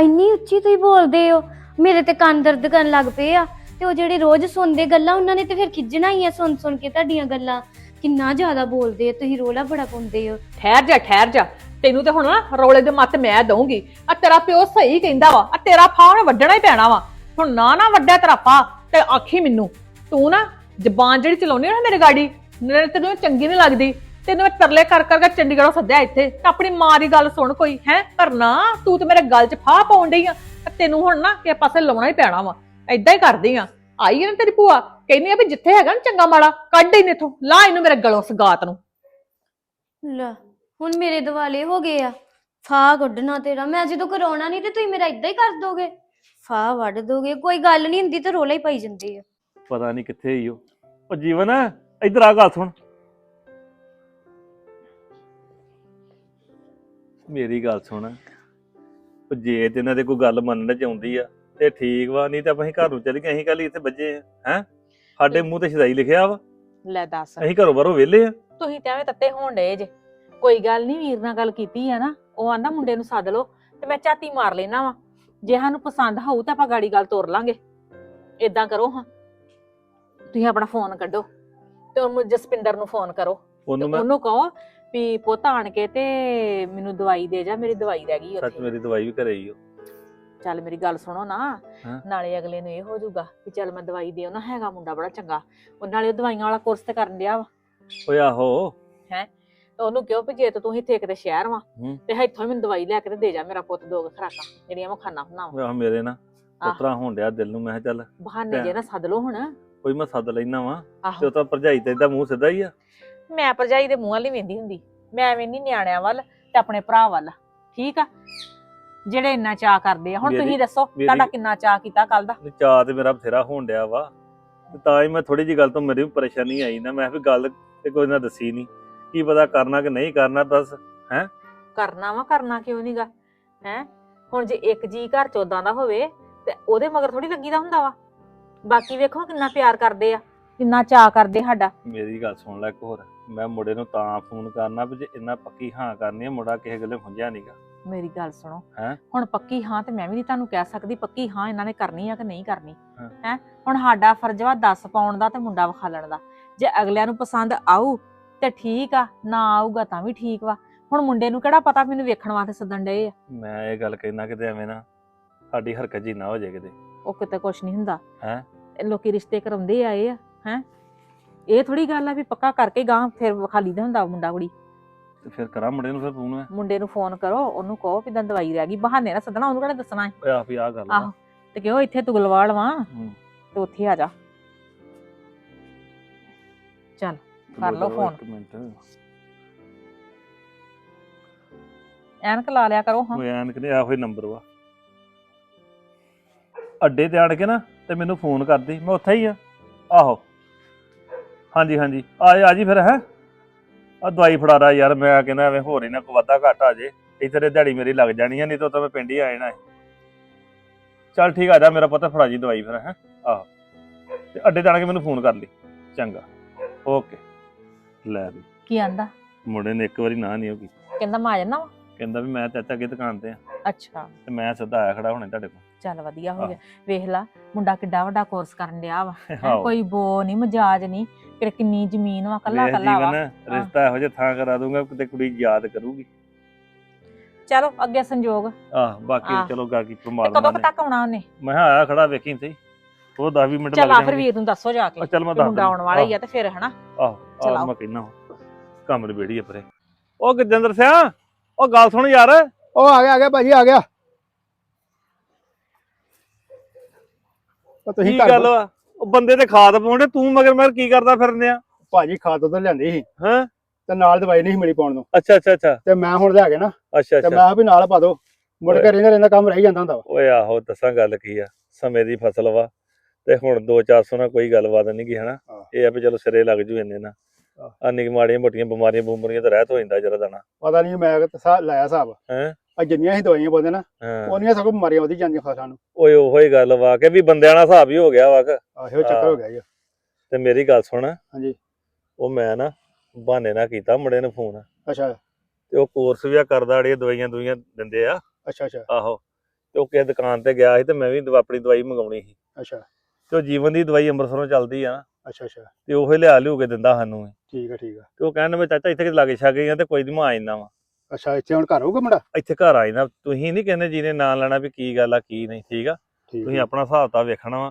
ਇੰਨੀ ਉੱਚੀ ਤੁਸੀਂ ਬੋਲਦੇ ਹੋ। ਮੇਰੇ ਤੇ ਕੰਨ ਦਰਦ ਕਰਨ ਲੱਗ ਪਏ ਆ। ਤੇ ਉਹ ਜਿਹੜੇ ਰੋਜ਼ ਸੁਣਦੇ ਗੱਲਾਂ ਉਹਨਾਂ ਨੇ ਤੇ ਫਿਰ ਖਿੱਚਣਾ ਹੀ ਆ ਸੁਣ ਸੁਣ ਕੇ ਤੁਹਾਡੀਆਂ ਗੱਲਾਂ। ਕਿੰਨਾ ਜ਼ਿਆਦਾ ਬੋਲਦੇ ਆ, ਤੁਸੀਂ ਰੋਲਾ ਬੜਾ ਪਾਉਂਦੇ ਹੋ। ਠਹਿਰ ਜਾ ਠਹਿਰ ਜਾ। ਤੈਨੂੰ ਤੇ ਹੁਣ ਨਾ ਰੌਲੇ ਦੇ ਮੱਤ ਮੈਂ ਦਊਂਗੀ। ਆ ਤੇਰਾ ਪਿਓ ਸਹੀ ਕਹਿੰਦਾ ਵਾ, ਆ ਤੇਰਾ ਫਾ ਹੁਣ ਵੱਢਣਾ ਹੀ ਪੈਣਾ ਵਾ। ਹੁਣ ਨਾ ਨਾ ਵੱਡਿਆ ਤੇਰਾ ਫਾ ਤੇ ਆਖੀ ਮੈਨੂੰ, ਤੂੰ ਨਾ ਜ਼ਬਾਨ ਜਿਹੜੀ ਚਲਾਉਣੀ ਨਾ ਮੇਰੇ ਗਾੜੀ, ਮੇਰੇ ਤੈਨੂੰ ਚੰਗੀ ਨਹੀਂ ਲੱਗਦੀ। ਤੈਨੂੰ ਮੈਂ ਤਰਲੇ ਕਰ ਕਰ ਕੇ ਚੰਡੀਗੜ੍ਹੋਂ ਸੱਦਿਆ ਇੱਥੇ। ਤੇ ਆਪਣੀ ਮਾਂ ਦੀ ਗੱਲ ਸੁਣ ਕੋਈ, ਹੈ? ਪਰ ਨਾ ਤੂੰ ਤੇ ਮੇਰੇ ਗੱਲ 'ਚ ਫਾਹ ਪਾਉਣ ਡਈ ਆ। ਤੈਨੂੰ ਹੁਣ ਨਾ ਕਿਸੇ ਪਾਸੇ ਲਾਉਣਾ ਹੀ ਪੈਣਾ ਵਾ। ਐਦਾਂ ਹੀ ਕਰਦੀ ਆ। ਆਈ ਆ ਨਾ ਤੇਰੀ ਭੂਆ ਕਹਿੰਦੀ ਆ ਵੀ ਜਿੱਥੇ ਹੈਗਾ ਨਾ ਚੰਗਾ ਮਾੜਾ ਕੱਢ ਹੀ ਇਥੋਂ ਲਾ ਇਹਨੂੰ ਮੇਰੇ ਗਲੋਂ ਸਗਾਤ ਨੂੰ। ਲੈ ਹੁਣ ਮੇਰੇ ਦਿਵਾਲੇ ਹੋ ਗਏ ਆ। ਫਾਹ ਕੱਢਣਾ ਤੇਰਾ ਮੈਂ ਜਦੋਂ ਕਰਾਉਣਾ ਨਹੀਂ ਤੇ ਤੁਸੀਂ ਮੇਰਾ ਇਦਾਂ ਹੀ ਕਰ ਦੋਗੇ। ਫਾਹ ਵੱਢ ਦੋਗੇ ਕੋਈ ਗੱਲ ਨਹੀਂ ਹੁੰਦੀ ਤੇ ਰੋਲਾ ਹੀ ਪਾਈ ਜਾਂਦੇ ਆ। ਪਤਾ ਨਹੀਂ ਕਿੱਥੇ ਹੀ ਉਹ ਉਹ ਜੀਵਨ ਇੱਧਰ ਆ ਗੱਲ ਸੁਣ। ਮੇਰੀ ਗੱਲ ਸੁਣ। ਉਹ ਜੇ ਤੇ ਇਹਨਾਂ ਦੇ ਕੋਈ ਗੱਲ ਮੰਨਣ ਚ ਆਉਂਦੀ ਆ ਤੇ ਠੀਕ ਵਾ ਨਹੀਂ ਤਾਂ ਆਪਾਂ ਅਸੀਂ ਘਰ ਨੂੰ ਚੱਲ ਗਏ ਅਸੀਂ ਕੱਲ ਇੱਥੇ ਬੱਜੇ ਆ ਹੈ? ਸਾਡੇ ਮੂੰਹ ਤੇ ਸ਼ਦਾਈ ਲਿਖਿਆ ਵਾ। ਲੈ ਦੱਸ। ਅਸੀਂ ਘਰੋਂ ਬਾਹਰੋਂ ਵਿਹਲੇ ਆ। ਤੁਸੀਂ ਤਾਂ ਐਵੇਂ ਤੱਤੇ ਹੋਣ ਡਏ ਜੇ। ਕੋਈ ਗੱਲ ਨਹੀਂ ਵੀਰ ਨਾਲ ਗੱਲ ਕੀਤੀ ਆ ਨਾ ਉਹ ਆਂਦਾ ਮੁੰਡੇ ਨੂੰ ਸੱਦ ਲਓ ਤੇ ਮੈਂ ਝਾਤੀ ਮਾਰ ਲੈਣਾ ਵਾ। ਜੇ ਸਾਨੂੰ ਪਸੰਦ ਹੋਊ ਤਾਂ ਆਪਾਂ ਗਾੜੀ ਗੱਲ ਤੋਰ ਲਾਂਗੇ। ਇਦਾਂ ਕਰੋ ਹਾਂ। ਤੁਸੀਂ ਆਪਣਾ ਫੋਨ ਕੱਢੋ ਤੇ ਉਹਨੂੰ ਜਸਪਿੰਦਰ ਨੂੰ ਫੋਨ ਕਰੋ। ਤੇ ਉਹਨੂੰ ਮੈਂ ਉਹਨੂੰ ਕਹੋ ਵੀ ਪੁੱਤ ਆਣ ਕੇ ਤੇ ਮੈਨੂੰ ਦਵਾਈ ਦੇ ਜਾ ਮੇਰੀ ਦਵਾਈ ਰਹਿ ਗਈ ਸੱਚ ਉੱਥੇ। ਮੇਰੀ ਦਵਾਈ ਵੀ ਘਰੇ ਹੀ ਉਹ ਚੱਲ ਮੇਰੀ ਗੱਲ ਸੁਣੋ ਨਾ। ਹਾਂ। ਨਾਲੇ ਅਗਲੇ ਨੂੰ ਇਹ ਹੋ ਜਾਊਗਾ ਵੀ ਚੱਲ ਮੈਂ ਦਵਾਈ ਦੇ ਨਾ ਹੈਗਾ ਮੁੰਡਾ ਬੜਾ ਚੰਗਾ। ਉਹ ਨਾਲੇ ਉਹ ਦਵਾਈਆਂ ਵਾਲਾ ਕੋਰਸ ਤੇ ਕਰਨ ਡਿਆ ਵਾ। ਓਏ ਆਹੋ। ਤੇ ਉਹਨੂੰ ਕਿਹਾ ਵੀ ਜੇ ਤੇ ਤੂੰ ਇੱਥੇ ਕਿਤੇ ਸ਼ਹਿਰ ਵਾ ਹੂੰ। ਤੇ ਇੱਥੋਂ ਹੀ ਮੈਨੂੰ ਦਵਾਈ ਲੈ ਕੇ ਤੇ ਦੇ ਜਾ ਮੇਰਾ ਪੁੱਤ ਦੋ ਕੁ ਖਰਾਕਾਂ ਜਿਹੜੀਆਂ ਮੈਂ ਖਾਣਾ ਵਾ। ਆਹ ਮੇਰੇ ਨਾ ਆਹ। ਉਤਰਾ ਹੋਣ ਡਿਆ ਦਿਲ ਨੂੰ ਮੈਂ ਕਿਹਾ ਚੱਲ ਬਹਾਨੇ ਜੇ ਨਾ ਸੱਦ ਲਓ ਹੁਣ। ਕੋਈ ਮੈਂ ਸੱਦ ਲੈਣਾ ਵਾ ਤੇ ਆਹੋ ਉਹ ਤਾਂ ਭਰਜਾਈ ਤੇ ਇਹਦਾ ਮੂੰਹ ਸਿੱਧਾ ਹੀ ਆ। ਮੈਂ ਭਰਜਾਈ ਦੇ ਮੂੰਹ ਵਾਲੀ ਵੇਂਦੀ ਹੁੰਦੀ। ਮੈਂ ਵੇਂਦੀ ਨਿਆਣਿਆਂ ਵੱਲ ਤੇ ਆਪਣੇ ਭਰਾ ਵੱਲ। ਠੀਕ ਆ? ਜਿਹੜੇ ਇੰਨਾ ਚਾਹ ਕਰਦੇ ਆ। ਹੁਣ ਮੇਰੀ- ਤੁਸੀਂ ਦੱਸੋ ਮੇਰੀ- ਤੁਹਾਡਾ ਕਿੰਨਾ ਚਾਹ ਕੀਤਾ ਕੱਲ ਦਾ? ਚਾਹ ਤੇ ਮੇਰਾ ਬਥੇਰਾ ਹੋਣ ਡਿਆ ਵਾ। ਤੇ ਤਾਂ ਹੀ ਮੈਂ ਥੋੜੀ ਜੀ ਗੱਲ ਤੋਂ ਮੇਰੀ ਵੀ ਪਰੇਸ਼ਾਨੀ ਆਈ ਨਾ। ਮੈਂ ਵੀ ਗੱਲ ਤੇ ਕੋਈ ਨਾ ਦੱਸੀ ਨਹੀਂ ਕੀ ਪਤਾ ਕਰਨਾ ਕਿ ਨਹੀਂ ਕਰਨਾ ਦੱਸ ਕਰਨਾ ਵਾ ਕਰਨਾ ਕਿਉਂ ਨਹੀਂਗਾ ਹੈ? ਹੁਣ ਜੇ ਇੱਕ ਜੀ ਘਰ ਚ ਉਦਾਂ ਦਾ ਹੋਵੇ ਤੇ ਉਹਦੇ ਮਗਰ ਥੋੜੀ ਲੱਗੀਦਾ ਹੁੰਦਾ ਵਾ। ਬਾਕੀ ਵੇਖੋ ਕਿੰਨਾ ਪਿਆਰ ਕਰਦੇ ਆ ਕਿੰਨਾ ਚਾਹ ਕਰਦੇ ਸਾਡਾ। ਮੇਰੀ ਗੱਲ ਸੁਣ ਲੈ ਇੱਕ ਹੋਰ। ਮੈਂ ਮੁੰਡੇ ਨੂੰ ਤਾਂ ਫੋਨ ਕਰਨਾ ਵੀ ਜੇ ਇੰਨਾ ਪੱਕੀ ਹਾਂ ਕਰਨੀ ਆ ਮੁੰਡਾ ਕਿਸੇ ਗੱਲੇ ਹੁੰਜਿਆ ਨਹੀਂਗਾ ਮੇਰੀ ਗੱਲ ਸੁਣੋ। ਹੈਂ? ਹੁਣ ਪੱਕੀ ਹਾਂ ਤੇ ਮੈਂ ਵੀ ਨਹੀਂ ਤੁਹਾਨੂੰ ਕਹਿ ਸਕਦੀ ਪੱਕੀ ਹਾਂ ਇਹਨਾਂ ਨੇ ਕਰਨੀ ਆ ਕਿ ਨਹੀਂ ਕਰਨੀ। ਹਾਂ। ਹੈ? ਹੁਣ ਸਾਡਾ ਫਰਜ਼ ਵਾ 10 ਪਾਉਣ ਦਾ ਤੇ ਮੁੰਡਾ ਵਿਖਾਲਣ ਦਾ। ਜੇ ਅਗਲਿਆਂ ਨੂੰ ਪਸੰਦ ਆਊ ਤੇ ਠੀਕ ਆ ਨਾ ਆਊਗਾ ਤਾਂ ਵੀ ਠੀਕ ਵਾ। ਹੁਣ ਮੁੰਡੇ ਨੂੰ ਕਿਹੜਾ ਪਤਾ ਮੈਨੂੰ ਵੇਖਣ ਵਾਸਤੇ ਸੱਦਣ ਡਏ ਆ? ਮੈਂ ਇਹ ਗੱਲ ਕਹਿਣਾ ਕਿਤੇ ਐਵੇਂ ਨਾ ਸਾਡੀ ਹਰਕਤ ਜੀ ਨਾ ਹੋ ਜਾਏ ਕਿਤੇ। ਉਹ ਕਿਤੇ ਕੁਛ ਨਹੀਂ ਹੁੰਦਾ। ਹੈਂ? ਇਹ ਲੋਕੀ ਰਿਸ਼ਤੇ ਕਰਾਉਂਦੇ ਆਏ ਆ ਹੈ? ਇਹ ਥੋੜੀ ਗੱਲ ਆ ਵੀ ਪੱਕਾ ਕਰਕੇ ਗਾਂ ਫਿਰ ਵਿਖਾਲੀ ਦਾ ਹੁੰਦਾ ਮੁੰਡਾ ਕੁੜੀ। ਤੇ ਫਿਰ ਕਰਾਂ ਮੁੰਡੇ ਨੂੰ ਫਿਰ ਫੋਨ ਮੈਂ। ਮੁੰਡੇ ਨੂੰ ਫੋਨ ਕਰੋ ਉਹਨੂੰ ਕਹੋ ਕਿ ਦੰ ਦਵਾਈ ਰਹਿ ਗਈ। ਬਹਾਨੇ ਨਾਲ ਸੱਦਣਾ ਉਹਨੂੰ ਕਿਹੜਾ ਦੱਸਣਾ ਹੈ? ਓਏ ਆਪ ਹੀ ਆ ਗੱਲ ਆ। ਆਹੋ ਤੇ ਕਿਹੋ ਇੱਥੇ ਤੁਗਲਵਾਲ ਵਾਂ? ਹੂੰ। ਤੇ ਉੱਥੇ ਆ ਜਾ। ਚੱਲ ਕਰ ਲਓ ਫੋਨ। ਇੱਕ ਮਿੰਟ। ਐਨਕ ਲਾ ਲਿਆ ਕਰੋ ਹਾਂ। ਓਏ ਐਨਕ ਨੇ ਇਹੋ ਹੀ ਨੰਬਰ ਵਾ। ਅੱਡੇ ਤੇ ਆਣ ਕੇ ਨਾ ਤੇ ਮੈਨੂੰ ਫੋਨ ਕਰਦੀ। ਮੈਂ ਉੱਥੇ ਹੀ ਆ। ਆਹੋ। ਹਾਂਜੀ ਹਾਂਜੀ। ਆ ਜਾ ਆ ਜੀ ਫਿਰ ਹੈ? ਆ ਦਵਾਈ ਫੜਾ ਰਾ ਯਾਰ ਮੈਂ ਕਹਿੰਦਾ ਐਵੇਂ ਹੋਰ ਹੀ ਨਾ ਕੋਈ ਵਾਧਾ ਘਾਟਾ ਆ ਜੇ। ਇੱਥੇ ਤੇ ਦਿਹਾੜੀ ਮੇਰੀ ਲੱਗ ਜਾਣੀ ਆ ਨਹੀਂ ਤਾਂ ਤਾਂ ਮੈਂ ਪਿੰਡ ਹੀ ਆ ਜਾਣਾ ਚੱਲ ਠੀਕ ਆ ਜਾ ਮੇਰਾ ਪੁੱਤ ਫੜਾ ਜੀ ਦਵਾਈ ਫਿਰ ਹੈ? ਆਹੋ। ਤੇ ਅੱਡੇ ਆਣ ਕੇ ਮੈਨੂੰ ਫੋਨ ਕਰ ਲਈ। ਚੰਗਾ। ਓਕੇ। ਲੈ ਵੀ। ਕੀ ਆਂਦਾ? ਮੁੰਡੇ ਨੇ ਇੱਕ ਵਾਰੀ ਨਾ ਨਹੀਂ ਉਹ ਕੀਤੀ। ਕਹਿੰਦਾ ਮੈਂ ਆ ਜਾਣਾ ਵਾ? ਕਹਿੰਦਾ ਵੀ ਮੈਂ ਚਾਚਾ ਅੱਗੇ ਦੁਕਾਨ ਤੇ ਆ। ਅੱਛਾ। ਤੇ ਮੈਂ ਸਿੱਧਾ ਆਇਆ ਖੜਾ ਹੁਣੇ ਤੁਹਾਡੇ ਕੋਲ। ਚੱਲ ਵਧੀਆ ਹੋ। ਗਿਆ। ਵੇਖ ਲਾ ਮੁੰਡਾ ਕਿੱਡਾ ਵੱਡਾ ਕੋਰਸ ਕਰਨ ਡਿਆ ਵਾ। ਆਹੋ। ਕੋਈ ਬੋ ਨਹੀਂ ਮਜਾਜ ਨਹੀਂ ਕਿ ਕਿੰਨੀ ਜ਼ਮੀਨ ਵਾ ਕੱਲਾ ਵੇਖ ਕੱਲਾ ਵਾ। ਜੀਵਨ ਰਿਸ਼ਤਾ ਇਹੋ ਜਿਹਾ ਥਾਂ ਕਰਾ ਦੂੰਗਾ ਕਿਤੇ ਕੁੜੀ ਯਾਦ ਕਰੂਗੀ। ਚਲੋ ਅੱਗੇ ਸੰਜੋਗ। ਆਹ ਬਾਕੀ ਆਹ। ਚਲੋ ਗਾਕੀ ਤੇ ਪਰਮਾਤਮਾ ਕਦੋਂ ਕੁ ਨੇ ਤੱਕ ਆਉਣਾ ਉਹਨੇ? ਮੈਂ ਕਿਹਾ ਆਇਆ ਖੜਾ ਵੇਖੀ ਸਹੀ। ਉਹ 10 ਮਿੰਟ ਚੱਲ ਲੱਗ ਆ ਫਿਰ ਵੀਰ ਨੂੰ ਦੱਸੋ ਜਾ ਕੇ ਆ ਚੱਲ ਮੈਂ ਵੀ ਦੱਸ ਮੁੰਡਾ ਆਉਣ ਵਾਲਾ ਹੀ ਆ ਤੇ ਫਿਰ ਹਨਾ? ਆਹ ਆਹ ਚਲਾਓ। ਮੈਂ ਕਹਿਣਾ ਕੰਮ ਦੇ ਬੇੜੀ ਪਰੇ। ਉਹ ਗਜਿੰਦਰ ਸਿਆ ਉਹ ਗੱਲ ਸੁਣ ਯਾਰ। ਉਹ ਆ ਗਿਆ ਆ ਗਿਆ ਭਾਜੀ ਆ ਗਿਆ। ਉਹ ਤੁਸੀਂ ਕੀ ਘਰ ਗੱਲ ਵਾ? ਉਹ ਬੰਦੇ ਤੇ ਖਾਦ ਪਾਉਂਦੇ ਤੂੰ ਮਗਰ ਮਗਰ ਕੀ ਕਰਦਾ ਫਿਰਦੇ ਆ? ਭਾਜੀ ਖਾਦ ਤੋਂ ਲਿਆਂਦੀ ਸੀ। ਹੈਂ? ਤੇ ਨਾਲ ਦਵਾਈ ਨਹੀਂ ਸੀ ਮਿਲੀ ਪਾਉਣ ਨੂੰ। ਅੱਛਾ ਅੱਛਾ ਅੱਛਾ। ਤੇ ਮੈਂ ਹੁਣ ਲਿਆ ਕੇ ਨਾ ਅੱਛਾ ਤੇ ਅੱਛਾ। ਮੈਂ ਵੀ ਨਾਲ ਪਾ ਦੋ। ਮੁੜ ਕੇ ਰਹਿੰਦਾ ਰਹਿੰਦਾ ਕੰਮ ਰਹਿ ਜਾਂਦਾ ਹੁੰਦਾ ਵਾ। ਓਏ ਆਹੋ ਦੱਸਾਂ ਗੱਲ ਕੀ ਆ। ਸਮੇਂ ਦੀ ਫਸਲ ਵਾ। ਤੇ ਹੁਣ 2-400 ਨਾਲ ਕੋਈ ਗੱਲਬਾਤ ਨਹੀਂ ਕੀ ਹਨਾ? ਹਾਂ। ਇਹ ਆ ਵੀ ਚਲੋ ਸਿਰੇ ਲੱਗ ਜੂ ਇੰਨੇ ਨਾ ਹਾਂ। ਆਨੀ ਮਾੜੀਆਂ ਮੋਟੀਆਂ ਬਿਮਾਰੀਆਂ ਬੂਮਰੀਆਂ ਤਾਂ ਰਹਿਤ ਹੋ ਜਾਂਦਾ ਜਰਾ ਦਾਣਾ। ਪਤਾ ਨਹੀਂ ਮੈਂ ਤਾਂ ਸਾ ਲਾਇਆ ਹਿਸਾਬ। ਹੈਂ? ਆ ਜਿੰਨੀਆਂ ਹੀ ਦਵਾਈਆਂ ਪਾਉਂਦੇ ਨਾ ਹਾਂ। ਉਹਨੀਆਂ ਸਗੋਂ ਬਿਮਾਰੀਆਂ ਵਧੀ ਜਾਂਦੀਆਂ ਫਸਲਾਂ ਨੂੰ। ਓਏ ਉਹੋ ਹੀ ਗੱਲ ਵਾ ਕਿ ਵੀ ਬੰਦਿਆਂ ਨਾਲ ਹਿਸਾਬ ਹੀ ਹੋ ਗਿਆ ਵਾ ਕਿ। ਆਹੋ ਚੱਕਰ ਹੋ ਗਿਆ ਜੀ ਤੇ ਮੇਰੀ ਗੱਲ ਸੁਣ। ਹਾਂਜੀ। ਉਹ ਮੈਂ ਨਾ ਬਹਾਨੇ ਨਾਲ ਕੀਤਾ ਮੁੰਡੇ ਨੂੰ ਫੋਨ। ਅੱਛਾ। ਤੇ ਉਹ ਕੋਰਸ ਵੀ ਆ ਕਰਦਾ ਜਿਹੜੀਆਂ ਦਵਾਈਆਂ ਦੁਈਆਂ ਦਿੰਦੇ ਆ। ਅੱਛਾ ਅੱਛਾ। ਆਹੋ। ਤੇ ਉਹ ਕਿਸੇ ਦੁਕਾਨ ਤੇ ਗਿਆ ਸੀ ਤੇ ਮੈਂ ਵੀ ਆਪਣੀ ਦਵਾਈ ਮੰਗਾਉਣੀ ਸੀ। ਅੱਛਾ। ਤੇ ਉਹ ਜੀਵਨ ਦੀ ਦਵਾਈ ਅੰਮ੍ਰਿਤਸਰੋਂ ਚੱਲਦੀ ਆ। ਨਾ ਅੱਛਾ ਅੱਛਾ। ਤੇ ਉਹ ਹੀ ਲਿਆ ਲਿਓ ਕੇ ਦਿੰਦਾ ਸਾਨੂੰ। ਠੀਕ ਆ ਠੀਕ ਆ। ਤੇ ਉਹ ਕਹਿੰਦਾ ਮੈਂ ਚਾਚਾ ਇੱਥੇ ਕਿ ਲਾਗੇ ਛਾਗੇ ਆ ਤੇ ਕੋਈ ਨਹੀਂ ਮੈਂ ਆ ਜਾਂਦਾ ਵਾ। ਅੱਛਾ ਇੱਥੇ ਹੁਣ ਘਰ ਹੋਊਗਾ ਮੁੰਡਾ ਇੱਥੇ ਘਰ ਆ ਜਾਂਦਾ ਤੁਸੀਂ ਨਹੀਂ ਕਹਿੰਦੇ ਜਿਹਨੇ ਨਾਂ ਲੈਣਾ ਵੀ ਕੀ ਗੱਲ ਆ ਕੀ ਨਹੀਂ ਠੀਕ ਆ ਤੁਸੀਂ। ਆਪਣਾ ਹਿਸਾਬ ਤਾਂ ਵੇਖਣਾ ਵਾ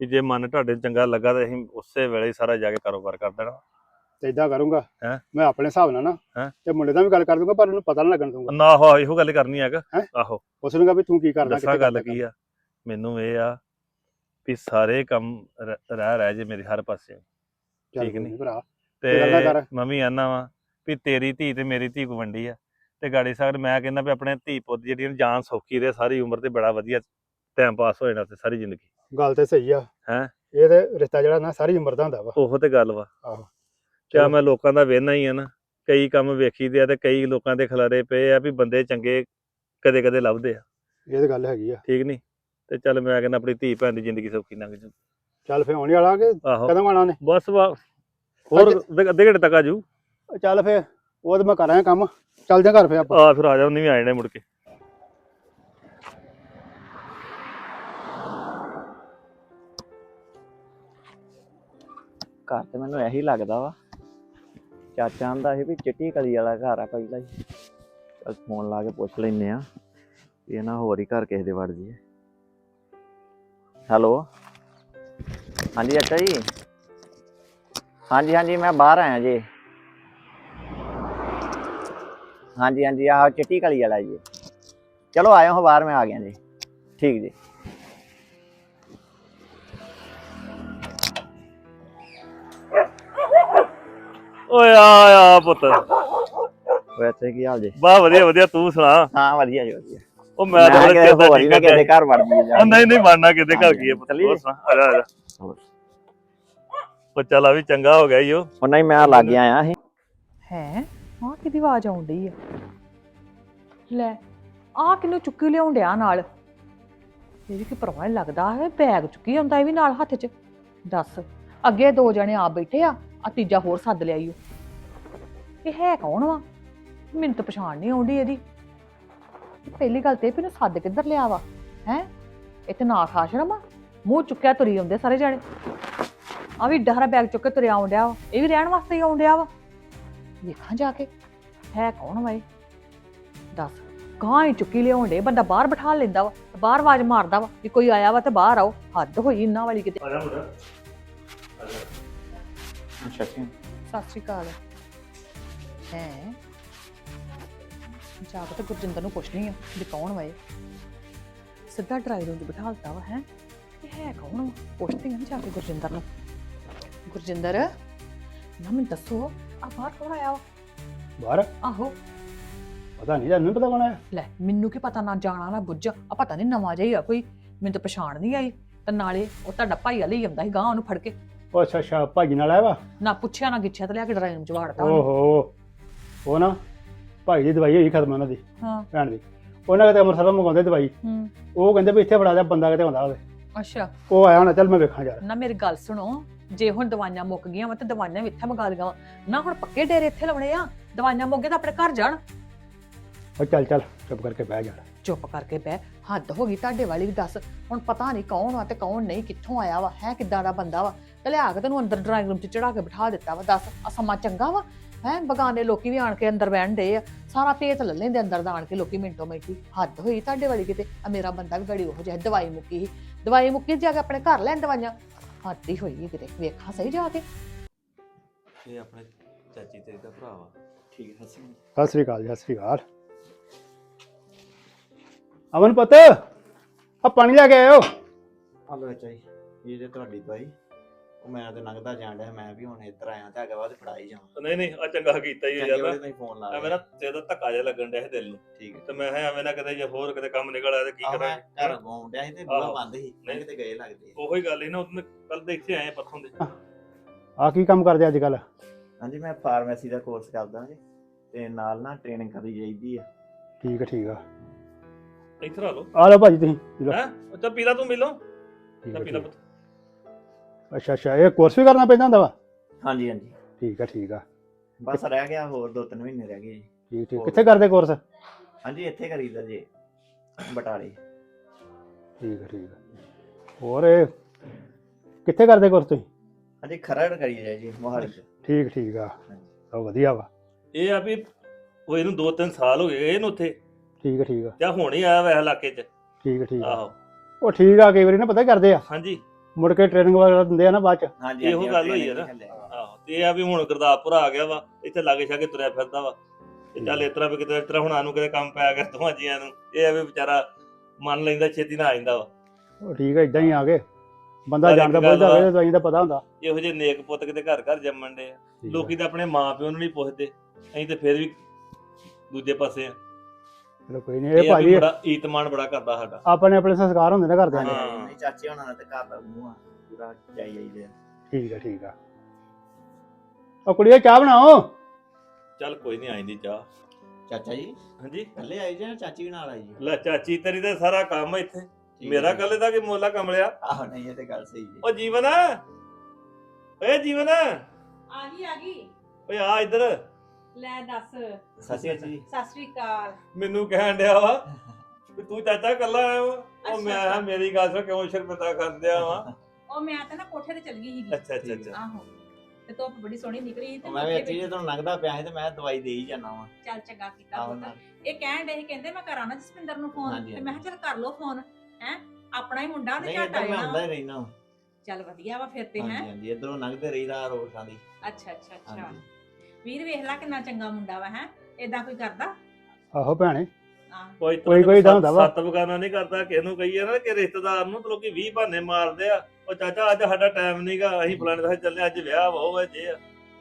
ਕਿ ਜੇ ਮਨ ਤੁਹਾਡੇ ਨੂੰ ਚੰਗਾ ਲੱਗਾ ਤਾਂ ਅਸੀਂ ਉਸੇ ਵੇਲੇ ਸਾਰਾ ਜਾ ਕੇ ਕਾਰੋਬਾਰ ਕਰ ਦੇਣਾ ਤੇ ਇਦਾਂ ਕਰੂੰਗਾ? ਮੈਂ ਆਪਣੇ ਹਿਸਾਬ ਨਾਲ ਨਾ? ਤੇ ਮੁੰਡੇ ਨਾਲ ਵੀ ਗੱਲ ਕਰ ਦੂੰਗਾ ਪਰ ਉਹਨੂੰ ਪਤਾ ਨਾ ਲੱਗਣ ਦੂੰਗਾ ਨਾ ਆਹੋ ਇਹੋ ਗੱਲ ਕਰਨੀ ਹੈਗਾ? ਆਹੋ ਉਸ ਨੂੰ ਕਹਾਂ ਵੀ ਤੂੰ ਕੀ ਕਰਦਾ ਦੱਸਾਂ ਗੱਲ ਕੀ ਆ ਮੈਨੂੰ ਇਹ ਆ ਵੀ ਸਾਰੇ ਕੰਮ ਰਹਿ ਰਹਿ ਜੇ ਮੇਰੇ ਹਰ ਪਾਸੇ ਠੀਕ ਕੋਈ ਨੀ। ਨੀ ਭਰਾ ਤੇ ਫਿਰ ਅੱਲਾ ਕਰ। ਮੈਂ ਵੀ ਆਨਾ ਵਾ ਵੀ ਤੇਰੀ ਧੀ ਤੇ ਮੇਰੀ ਧੀ ਕੋ ਵੰਡੀ ਆ ਤੇ ਗਾੜੀ ਸਾਗਰ ਮੈਂ ਕਹਿੰਦਾ ਵੀ ਆਪਣੇ ਧੀ ਪੁੱਤ ਜਿਹੜੀ ਉਹਨੂੰ ਜਾਨ ਸੌਖੀ ਰਹੇ ਸਾਰੀ ਉਮਰ ਤੇ ਬੜਾ ਵਧੀਆ ਟਾਈਮ ਪਾਸ ਹੋ ਜਾਣਾ ਤੇ ਸਾਰੀ ਜ਼ਿੰਦਗੀ। ਗੱਲ ਤੇ ਸਹੀ ਆ। ਹੈਂ? ਇਹ ਤੇ ਰਿਸ਼ਤਾ ਜਿਹੜਾ ਨਾ ਸਾਰੀ ਉਮਰ ਦਾ ਹੁੰਦਾ ਵਾ। ਉਹੋ ਤੇ ਗੱਲ ਵਾ। ਆਹੋ। ਕਿਆ। ਮੈਂ ਲੋਕਾਂ ਦਾ ਵੇਖਣਾ ਹੀ ਆ ਨਾ ਕਈ ਕੰਮ ਵੇਖੀਦੇ ਆ ਤੇ ਕਈ ਲੋਕਾਂ ਦੇ ਖਿਲਾਰੇ ਪਏ ਆ ਵੀ ਬੰਦੇ ਚੰਗੇ ਕਦੇ ਕਦੇ ਲੱਭਦੇ ਆ। ਇਹ ਤੇ ਗੱਲ ਹੈਗੀ ਆ। ਠੀਕ ਨਹੀਂ ਤੇ ਚੱਲ ਮੈਂ ਕਹਿੰਦਾ ਆਪਣੀ ਧੀ ਭੈਣ ਦੀ ਜ਼ਿੰਦਗੀ ਸੌਖੀ ਲੰਘ ਜੂ ਚੱਲ ਫੇ ਆਉਣੇ ਵਾਲਾ ਕਿ ਆਹੋ। ਕਦੋਂ ਆਣਾ ਨੇ ਬਸ ਵਾ। ਹੋਰ ਅੱਧੇ ਅੱਧੇ ਘੰਟੇ ਤੱਕ ਆ ਜੂ ਚੱਲ ਫੇ ਉਹ ਤੇ ਮੈਂ ਕਰਾਂ ਕੰਮ। ਚੱਲਦੇ ਆ ਘਰ ਫੇ ਆਪਾਂ। ਆ ਫਿਰ ਆ ਜਾ ਉਹਨੇ ਵੀ ਆ ਜਾਣੇ ਮੁੜ ਕੇ। ਘਰ ਤੇ ਮੈਨੂੰ ਇਹੀ ਲੱਗਦਾ ਵਾ। ਚਾਚਾ ਆਂਦਾ ਸੀ ਵੀ ਚਿੱਟੀ ਕਲੀ ਵਾਲਾ ਘਰ ਆ ਪਹਿਲਾਂ ਹੀ। ਚਲ ਫੋਨ ਲਾ ਕੇ ਪੁੱਛ ਲੈਨੇ ਆ ਵੀ ਇਹ ਨਾ ਹੋਰ ਹੀ ਘਰ ਕਿਸੇ ਦੇ ਵੜ ਜੀਏ ਹੈਲੋ? ਹਾਂਜੀ ਚਾਚਾ ਜੀ। ਹਾਂਜੀ ਹਾਂਜੀ ਮੈਂ ਬਾਹਰ ਆਇਆ ਜੀ। ਹਾਂਜੀ ਹਾਂਜੀ ਆਹ ਚਿੱਟੀ ਕਲੀ ਵਾਲਾ ਜੀ। ਚਲੋ ਆਇਓ ਹਾਂ ਬਾਹਰ ਮੈਂ ਆ ਗਿਆ ਜੀ। ਠੀਕ ਜੀ। ਓਏ ਆ ਆ ਪੁੱਤ। ਵੈਸੇ ਕੀ ਹਾਲ ਜੀ? ਬਾ ਵਧੀਆ ਵਧੀਆ ਤੂੰ ਸੁਣਾ? ਹਾਂ ਵਧੀਆ ਜੀ ਵਧੀਆ। ਉਹ ਮੈਂ ਤਾਂ ਬੜਾ ਦੇ ਘਰ ਵੜ ਜੀਏ ਜਾ ਨਹੀਂ ਨਹੀਂ ਬਣਨਾ ਕਿਤੇ ਘਰ ਕੀ ਹੈ ਪੁੱਤ। ਚੱਲੀਏ। ਹੋਰ ਸੁਣਾ? ਆ ਜਾ ਆ ਜਾ। ਉਹ ਚੱਲ ਆ ਵੀ ਚੰਗਾ ਹੋ ਗਿਆ ਈ ਉਹ ਨਹੀਂ ਮੈਂ ਲੱਗ ਆਇਆ ਸੀ ਹੈ। ਆਹ ਆਵਾਜ਼ ਆਉਣ ਡਈ ਆ। ਲੈ, ਆਹ ਕਿਨੂੰ ਚੁੱਕੀ ਲਿਆਉਣ ਡਿਆ ਨਾਲ? ਇਹਦੀ ਕੀ ਪਰਵਾਹ ਨੀ ਲੱਗਦਾ ਹੈ ਬੈਗ ਚੁੱਕੀ ਆਉਂਦਾ ਇਹ ਵੀ ਨਾਲ ਹੱਥ 'ਚ। ਦੱਸ, ਅੱਗੇ ਦੋ ਜਣੇ ਆ ਬੈਠੇ ਆ ਆ ਤੀਜਾ ਹੋਰ ਸੱਦ ਲਿਆ ਈ ਓ। ਇਹ ਹੈ ਕੌਣ ਵਾ? ਮੈਨੂੰ ਤਾਂ ਪਛਾਣ ਨਹੀਂ ਆਉਂਦੀ ਇਹਦੀ। ਪਹਿਲੀ ਗੱਲ ਤੇ ਇਹ ਵੀ ਇਹਨੂੰ ਸੱਦ ਕਿੱਧਰ ਲਿਆ ਵਾ? ਹੈ? ਇਹ ਤੇ ਨਾਥ ਆਸ਼ਰਮ ਆ। ਮੂੰਹ ਚੁੱਕਿਆ ਤੁਰੀ ਆਉਂਦੇ ਸਾਰੇ ਜਾਣੇ। ਆ ਵੀ ਡਹਰਾ ਬੈਗ ਚੁੱਕ ਕੇ ਤੁਰਿਆ ਆਉਣ ਡਿਆ ਵਾ। ਇਹ ਵੀ ਰਹਿਣ ਵਾਸਤੇ ਹੀ ਡਿਆ ਵਾ। ਵੇਖਾਂ ਜਾ ਕੇ। ਹੈ ਕੌਣ ਵਾ ਇਹ? ਦੱਸ। ਗਾਂ ਹੀ ਚੁੱਕੀ ਲਿਆਉਂਦੇ ਬੰਦਾ ਬਾਹਰ ਬਿਠਾ ਲੈਂਦਾ ਵਾ ਤੇ ਬਾਹਰ ਆਵਾਜ਼ ਮਾਰਦਾ ਵਾ ਵੀ ਕੋਈ ਆਇਆ ਵਾ ਤੇ ਬਾਹਰ ਆਓ ਹੱਦ ਹੋਈ ਇੰਨਾ ਵਾਲੀ ਕਿਤੇ। ਆ ਜਾ ਮੁੰਡਾ। ਅੱਛਾ ਅੱਛਾ ਸਤਿ ਸ਼੍ਰੀ ਅਕਾਲ। ਹੈ? ਜਾ ਕੇ ਤੇ ਗੁਰਜਿੰਦਰ ਨੂੰ ਪੁੱਛਣੀ ਆ ਵੀ ਕੌਣ ਵਾ ਇਹ? ਸਿੱਧਾ ਡਰਾਈ ਰੂਮ 'ਚ ਬਿਠਾ ਦਿੱਤਾ ਵਾ ਹੈ? ਇਹ ਹੈ ਕੌਣ ਵਾ? ਪੁੱਛਦੀ ਆ ਨਾ ਜਾ ਕੇ ਗੁਰਜਿੰਦਰ ਨੂੰ। ਗੁਰਜਿੰਦਰ ਨਾ ਮੈਨੂੰ ਦੱਸੋ ਆ ਬਾਹਰ ਕੌਣ ਆਇਆ ਵਾ? ਬਾਹਰ ਆਹੋ। ਪਤਾ ਨਹੀਂ ਤੈਨੂੰ ਨੀ ਪਤਾ ਕੌਣ ਆਇਆ? ਲੈ ਮੈਨੂੰ ਕੀ ਪਤਾ ਨਾ ਜਾਣਾ ਨਾ ਬੁੱਝ। ਆ ਪਤਾ ਨਹੀਂ ਨਵਾਂ ਜਿਹਾ ਹੀ ਆ ਕੋਈ। ਮੈਨੂੰ ਤਾਂ ਪਛਾਣ ਨਹੀਂ ਆਈ। ਤੇ ਨਾਲੇ ਉਹ ਤੁਹਾਡਾ ਭਾਈ ਲਈ ਆਉਂਦਾ ਸੀ ਗਾਂ ਉਹਨੂੰ ਫੜ ਕੇ। ਉਹ ਅੱਛਾ ਅੱਛਾ ਭਾਜੀ ਨਾਲ ਆਇਆ ਵਾ? ਨਾ ਪੁੱਛਿਆ ਨਾ ਗਿੱਛਿਆ ਤੇ ਲਿਆ ਕੇ ਡਰਾਈਵਰ ਚ ਵਾੜਤਾ ਉਹਨੂੰ। ਓਹੋ ਉਹ ਨਾ ਭਾਈ ਦੀ ਦਵਾਈ ਹੋਈ ਖਤਮ ਉਹਨਾਂ ਦੀ ਹਾਂ। ਭੈਣ ਦੀ। ਉਹਨਾਂ ਕਿਤੇ ਅੰਮ੍ਰਿਤਸਰੋਂ ਮੰਗਾਉਂਦੇ ਦਵਾਈ। ਹੂੰ। ਉਹ ਕਹਿੰਦੇ ਵੀ ਇੱਥੇ ਬੜਾ ਜਾ ਬੰਦਾ ਕਿਤੇ ਹੁੰਦਾ ਹੋਵੇ। ਅੱਛਾ। ਉਹ ਆਇਆ ਹੋਣਾ ਚੱਲ ਮੈਂ ਵੇਖਾਂ ਯਾਰ ਨਾ ਮੇਰੀ ਗੱਲ ਸੁਣੋ ਜੇ ਹੁਣ ਦਵਾਈਆਂ ਮੁੱਕ ਗਈਆਂ ਵਾ ਤੇ ਦਵਾਈਆਂ ਵੀ ਇੱਥੇ ਮੰਗਾ ਲਈਆਂ ਵਾ। ਨਾ ਹੁਣ ਪੱਕੇ ਡੇਰੇ ਇੱਥੇ ਲਾਉਣੇ ਆ ਦਵਾਈਆਂ ਮੁੱਕ ਗਏ ਤਾਂ ਆਪਣੇ ਘਰ ਜਾਣ। ਉਹ ਚੱਲ ਚੱਲ ਚੁੱਪ ਕਰਕੇ ਬਹਿ ਜਾ। ਚੁੱਪ ਕਰਕੇ ਬਹਿ ਹੱਦ ਹੋ ਗਈ ਤੁਹਾਡੇ ਵਾਲੀ ਵੀ ਦੱਸ। ਹੁਣ ਪਤਾ ਨਹੀਂ ਕੌਣ ਆ ਤੇ ਕੌਣ ਨਹੀਂ ਕਿੱਥੋਂ ਆਇਆ ਵਾ ਹੈ ਕਿੱਦਾਂ ਦਾ ਬੰਦਾ ਵਾ। ਤੇ ਲਿਆ ਕੇ ਤੈਨੂੰ ਅੰਦਰ ਡਰਾਈਵਿੰਗ ਰੂਮ 'ਚ ਚੜਾ ਕੇ ਬਿਠਾ ਦਿੱਤਾ ਵਾ ਦੱਸ ਆ ਸਮਾਂ ਚੰਗਾ ਵਾ? ਹੈ ਬਗਾਨੇ ਲੋਕੀ ਵੀ ਆਣ ਕੇ ਅੰਦਰ ਬਹਿਣ ਦੇ ਆ। ਸਾਰਾ ਪੇਤ ਲੈ ਲੈਂਦੇ ਅੰਦਰ ਦਾ ਆਣ ਕੇ ਲੋਕੀ ਮਿੰਟੋ ਮਿੰਟੀ। ਹੱਦ ਹੋਈ ਤੁਹਾਡੇ ਵਾਲੀ ਕਿਤੇ ਆ ਮੇਰਾ ਬੰਦਾ ਵੀ ਗੜੀ ਉਹ ਜਿਹਾ ਦਵਾਈ ਮੁੱਕੀ ਸੀ। ਦਵਾਈ ਮੁੱਕੀ ਜਾ ਕੇ ਆਪਣੇ ਘਰ ਲੈਣ ਦਵਾਈਆਂ। ਹੱਦ ਹੀ ਹੋਈ ਕਿਤੇ। ਵੇਖਾਂ ਸਹੀ ਜਾ ਕੇ। ਇਹ ਆਪਣੇ ਚਾਚੀ ਤੇਰੀ ਦਾ ਭਰਾ ਵਾ। ਠੀਕ ਹੈ ਸੀ ਸਤਿ ਸ੍ਰੀ ਅਕਾਲ ਜੀ ਸਤਿ ਸ੍ਰੀ ਅਕਾਲ। ਅਮਨ ਪੁੱਤ ਆ ਪਾਣੀ ਲੈ ਕੇ ਆਇਓ। ਹਲੋ ਅੱਛਾ ਜੀ ਇਹ ਜੇ ਤੁਹਾਡੀ ਦਵਾਈ। ਉਹ ਮੈਂ ਤੇ ਲੰਘਦਾ ਜਾਣ ਡਿਆ ਮੈਂ ਵੀ ਹੁਣ ਇੱਧਰ ਆਇਆ ਤੇ ਅੱਗੇ ਬਾਅਦ ਫੜਾਈ ਜਾਵਾਂ। ਨਹੀਂ ਨਹੀਂ ਆ ਚੰਗਾ ਕੀਤਾ ਹੀ ਚੰਗੇ ਯਾਰ ਵੇਲੇ ਤੁਸੀਂ ਫੋਨ ਲਾ ਐਵੇਂ ਲਿਆ। ਨਾ ਤੇਰਾ ਧੱਕਾ ਜਿਹਾ ਲੱਗਣ ਡਿਆ ਸੀ ਦਿਲ ਨੂੰ। ਠੀਕ ਹੈ। ਤੇ ਮੈਂ ਕਿਹਾ ਐਵੇਂ ਨਾ ਕਿਤੇ ਜੇ ਹੋਰ ਕਿਤੇ ਕੰਮ ਨਿਕਲ ਆਇਆ ਤੇ ਕੀ ਆਹ ਮੈਂ ਕਰਾਂ ਘਰ ਗਾਉਣ ਡਿਆ ਸੀ ਤੇ ਬੂਹਾ ਆਹੋ। ਬੰਦ ਸੀ ਮੈਂ ਕਿਤੇ ਗਏ ਲੱਗਦੇ ਉਹੀ ਗੱਲ ਹੀ ਨਾ ਉਹਨੇ ਕੱਲ ਦੇ ਇੱਥੇ ਆਏ ਪੱਥੋਂ ਦੇ। ਆ ਕੀ ਕੰਮ ਕਰਦੇ ਅੱਜ ਕੱਲ ਹਾਂਜੀ ਮੈਂ ਫਾਰਮੇਸੀ ਦਾ ਕੋਰਸ ਕਰਦਾ ਜੀ ਤੇ ਨਾਲ ਨਾ ਟ੍ਰੇਨਿੰਗ ਕਰੀ ਜਾਈਦੀ ਆ। ਠੀਕ ਆ ਠੀਕ ਆ। ਇੱਥੇ ਆ ਲੋ ਆ ਲਓ ਭਾਜੀ ਤੁਸੀਂ ਲਓ। ਹੈ? ਅੱਛਾ ਪੀਲਾ ਤੂੰ ਮਿਲੋ। ਠੀਕ ਤਾਂ ਆ, ਠੀਕ ਪੁੱਤ। ਅੱਛਾ ਅੱਛਾ ਇਹ ਕੋਰਸ ਵੀ ਕਰਨਾ ਪੈਂਦਾ ਹੁੰਦਾ ਵਾ? ਹਾਂਜੀ ਹਾਂਜੀ। ਠੀਕ ਆ ਠੀਕ ਆ। ਬਸ ਰਹਿ ਗਿਆ ਹੋਰ ਦੋ ਤਿੰਨ ਮਹੀਨੇ ਰਹਿ ਗਏ ਜੀ। ਠੀਕ ਠੀਕ। ਕਿੱਥੇ ਕਰਦੇ ਕੋਰਸ ਹਾਂਜੀ ਇੱਥੇ ਕਰੀਦਾ ਜੀ ਬਟਾਲੇ। ਠੀਕ ਆ ਠੀਕ ਆ। ਹੋਰ ਇਹ ਕਿੱਥੇ ਕਰਦੇ ਕੋਰਸ ਤੁਸੀਂ? ਹਾਂਜੀ ਖਰੜ ਕਰੀਦਾ ਜੀ ਮੋਹਾਲੀ ਚ। ਠੀਕ ਠੀਕ ਆ। ਸਭ ਵਧੀਆ ਵਾ। ਇਹ ਆ ਵੀ ਉਹ ਇਹਨੂੰ 2-3 ਸਾਲ ਹੋ ਗਏ ਇਹਨੂੰ ਉੱਥੇ। ਠੀਕ ਆ ਠੀਕ ਆ। ਜਾਂ ਹੁਣ ਹੀ ਆਇਆ ਵੈਸੇ ਇਲਾਕੇ 'ਚ। ਠੀਕ ਆ ਠੀਕ ਆ। ਆਹੋ। ਉਹ ਠੀਕ ਆ ਕਈ ਵਾਰੀ ਨਾ ਪਤਾ ਕੀ ਕਰਦੇ ਆ? ਹਾਂਜੀ। ਮੁੜ ਕੇ ਟ੍ਰੇਨਿੰਗ ਵਗੈਰਾ ਦਿੰਦੇ ਆ ਨਾ ਬਾਅਦ ਚ। ਹਾਂਜੀ ਇਹੋ ਗੱਲ ਹੋਈ ਆ ਨਾ। ਆਹੋ ਤੇ ਇਹ ਆ ਵੀ ਹੁਣ ਗੁਰਦਾਸਪੁਰ ਆ ਗਿਆ ਵਾ ਇੱਥੇ ਲਾਗੇ ਛਾਗੇ ਤੁਰਿਆ ਫਿਰਦਾ ਵਾ। ਤੇ ਚੱਲ ਇਸ ਤਰ੍ਹਾਂ ਵੀ ਕਿਤੇ ਇਸ ਤਰ੍ਹਾਂ ਹੁਣ ਸਾਨੂੰ ਕਿਤੇ ਕੰਮ ਪਿਆ ਗਿਆ ਦੋਵਾਂ ਜੀਆਂ ਨੂੰ। ਇਹ ਆ ਵੀ ਵਿਚਾਰਾ ਮੰਨ ਲੈਂਦਾ ਛੇਤੀ ਨਾਲ ਆ ਜਾਂਦਾ ਵਾ। ਉਹ ਠੀਕ ਆ ਇਦਾਂ ਹੀ ਆ ਗਏ। ਬੰਦਾ ਇੱਕ ਜਾਣਦਾ ਗੱਲ ਬੁੱਝਦਾ ਵਾ। ਹੋਵੇ ਤਾਂ ਦਵਾਈ ਦਾ ਪਤਾ ਹੁੰਦਾ। ਇਹੋ ਜਿਹੇ ਨੇਕ ਪੁੱਤ ਕਿਤੇ ਘਰ ਘਰ ਜੰਮਣ ਦੇ। ਲੋਕੀ ਤਾਂ ਆਪਣੇ ਮਾਪਿਓ ਨੂੰ ਨਹੀਂ ਪੁੱਛਦੇ। ਅਸੀਂ ਤੇ ਫਿਰ ਵੀ ਦੂਜੇ ਪਾਸੇ ਆ। ਚਲੋ ਕੋਈ ਨਹੀਂ ਇਹ ਆ ਭਾਜੀ ਬੜਾ ਈਤਮਾਨ ਬੜਾ ਕਰਦਾ ਸਾਡਾ। ਆਪਣੇ ਆਪਣੇ ਸੰਸਕਾਰ ਹੁੰਦੇ ਨਾ ਘਰਦਿਆਂ ਦੇ। ਹਾਂ। ਨਹੀਂ ਚਾਚੇ ਹੋਣਾ ਨੇ ਤੇ ਘਰ ਦਾ ਮੂੰਹ ਆ ਪੂਰਾ ਜਾਈ ਜਾਈਦੇ ਆ। ਠੀਕ ਆ ਠੀਕ ਆ। ਉਹ ਕੁੜੀਏ ਚਾਹ ਬਣਾਓ। ਚੱਲ ਕੋਈ ਨਹੀਂ ਆਈਂਦੀ ਚਾਹ। ਚਾਚਾ ਜੀ? ਹਾਂਜੀ। ਇਕੱਲੇ ਆਈ ਜੇ ਚਾਚੀ ਵੀ ਨਾਲ ਆਈ ਜੀ? ਲੈ ਚਾਚੀ ਤੇਰੀ ਦਾ ਸਾਰਾ ਕੰਮ ਇੱਥੇ। ਠੀਕ ਮੇਰਾ। ਕੱਲੇ ਦਾ ਕੀ ਮੋਲਾ ਕਮਲਿਆ? ਆਹੋ ਨਹੀਂ ਇਹ ਤੇ ਗੱਲ ਸਹੀ ਜੀ ਓ ਜੀਵਨ। ਓਏ ਜੀਵਨ। ਆ ਗਈ ਆ ਗਈ। ਓਏ ਆ ਇੱਧਰ। ਲੈ ਦੱਸ। ਸਸੀ ਜੀ। ਸਤਿ ਸ੍ਰੀ ਅਕਾਲ। ਮੈਨੂੰ ਕਹਿਣ ਡਿਆ ਵਾ ਵੀ ਤੂੰ ਚਾਚਾ ਕੱਲਾ ਆਇਆ ਵਾ? ਉਹ ਮੈਂ। ਕਿਹਾ ਮੇਰੀ ਗੱਲ ਸੁਣ ਕਿਉਂ ਸ਼ਰਮਿੰਦਾ ਕਰਦੇ ਆ ਵਾ? ਉਹ ਮੈਂ ਤਾਂ ਨਾ ਕੋਠੇ ਤੇ ਚਲ ਗਈ ਸੀਗੀ। ਅੱਛਾ ਅੱਛਾ ਅੱਛਾ। ਆਹੋ। ਤੇ ਧੁੱਪ ਬੜੀ ਸੋਹਣੀ ਨਿਕਲੀ ਤੇ ਉਹ ਮੈਂ ਵੀ ਇੱਥੇ ਜੇ ਤੁਹਾਨੂੰ ਲੰਘਦਾ ਪਿਆ ਸੀ ਤੇ ਮੈਂ ਦਵਾਈ ਦੇ ਹੀ ਜਾਣਾ ਵਾ। ਚੱਲ ਚੰਗਾ ਕੀਤਾ ਆਹੋ ਪੁੱਤ। ਇਹ ਕਹਿਣ ਦੇ ਕਹਿੰਦੇ ਮੈਂ ਕਰਾਂ ਨਾ ਜਸਪਿੰਦਰ ਨੂੰ ਫੋਨ ਹਾਂਜੀ, ਤੇ ਮੈਂ ਕਿਹਾ ਚੱਲ ਕਰ ਲੋ ਫੋਨ ਹੈ? ਆਪਣਾ ਹੀ ਮੁੰਡਾ ਤੇ ਨਹੀਂ ਝਟ ਇੱਧਰ ਮੈਂ ਆਇਆ। ਆਉਂਦਾ ਹੀ ਰਹਿਣਾ ਵਾ। ਚੱਲ ਵਧੀਆ ਵਾ ਫਿਰ ਤੇ ਹੈ? ਹਾਂਜੀ ਹਾਂਜੀ ਇਧਰੋਂ ਲੰਘਦੇ ਰਹੀਦਾ ਰੋਡਾਂ ਦੀ। ਅੱਛਾ ਅੱਛਾ ਅੱਛਾ। ਹਾਂਜੀ। ਵੀਰ ਵੇਖ ਲੈ ਕਿੰਨਾ ਚੰਗਾ ਮੁੰਡਾ ਵਾ ਹੈ? ਏਦਾਂ ਕੋਈ ਕਰਦਾ? ਆਹੋ ਭੈਣੇ। ਕੋਈ ਕੋਈ- ਕੋਈ ਏਦਾਂ ਹੁੰਦਾ ਵਾ। ਸੱਤ ਬਗਾਨਾ ਨਹੀਂ ਕਰਦਾ ਕਿਸ ਨੂੰ ਕਹੀਏ ਨਾ ਕਿ ਰਿਸ਼ਤੇਦਾਰ ਨੂੰ ਤੇ ਲੋਕੀ 20 ਬਹਾਨੇ ਮਾਰਦੇ ਆ। ਉਹ ਚਾਚਾ ਅੱਜ ਸਾਡਾ ਟਾਈਮ ਨਹੀਂਗਾ ਅਸੀਂ ਫਲਾਣੇ ਦਾ ਚੱਲੇ ਅੱਜ ਵਿਆਹ ਵਾ ਉਹ ਵਾ ਜੇ ਆ।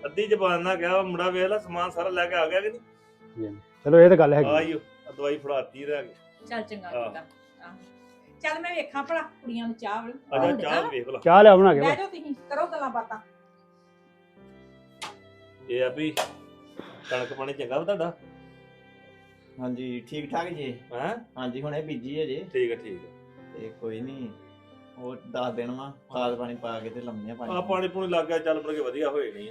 ਅੱਧੀ ਜ਼ਬਾਨ ਨਾਲ ਗਿਆ ਮੁੰਡਾ ਵੇਖ ਲੈ ਸਮਾਨ ਸਾਰਾ ਲੈ ਕੇ ਆ ਗਿਆ ਕਿ ਨਹੀਂ? ਚਲੋ ਇਹ ਤਾਂ ਗੱਲ ਹੈਗੀ ਆਈਓ ਦਵਾਈ ਫੜਾਤੀ ਰਹਿ ਗਈ ਚੱਲ ਚੰਗਾ ਆਹ। ਕੀਤਾ। ਆਹੋ। ਚੱਲ ਮੈਂ ਵੇਖਾਂ ਭਲਾ ਕੁੜੀਆਂ ਨੂੰ ਚਾਹ ਵਲ ਅਜਾ ਚਾਹ ਵੇਖ ਲਾ। ਚਾਹ ਲਿਆ ਬਣਾ ਕੇ ਬਹਿ ਜਾਓ ਤੁਸੀਂ ਕਰੋ ਗੱਲਾਂ ਬਾਤਾਂ। ਇਹ ਆ ਵੀ ਕਣਕ ਪਾਣੀ ਚੰਗਾ ਵਾ ਤੁਹਾਡਾ? ਹਾਂਜੀ ਠੀਕ ਠਾਕ ਜੀ। ਹੈ? ਹਾਂਜੀ ਹੁਣੇ ਬੀਜੀ ਹੈ ਜੀ। ਠੀਕ ਹੈ ਠੀਕ ਹੈ ਤੇ ਕੋਈ ਨਹੀਂ ਹੋਰ 10 ਦਿਨ ਵਾ ਖਾਦ ਪਾਣੀ ਪਾ ਕੇ ਤੇ ਲੰਮੇ ਆ ਪਾਣੀ। ਪਾਣੀ ਪੂਣੀ ਲੱਗ ਗਿਆ ਚੱਲ ਮੁੜ ਕੇ ਵਧੀਆ ਹੋਏ ਨਹੀਂ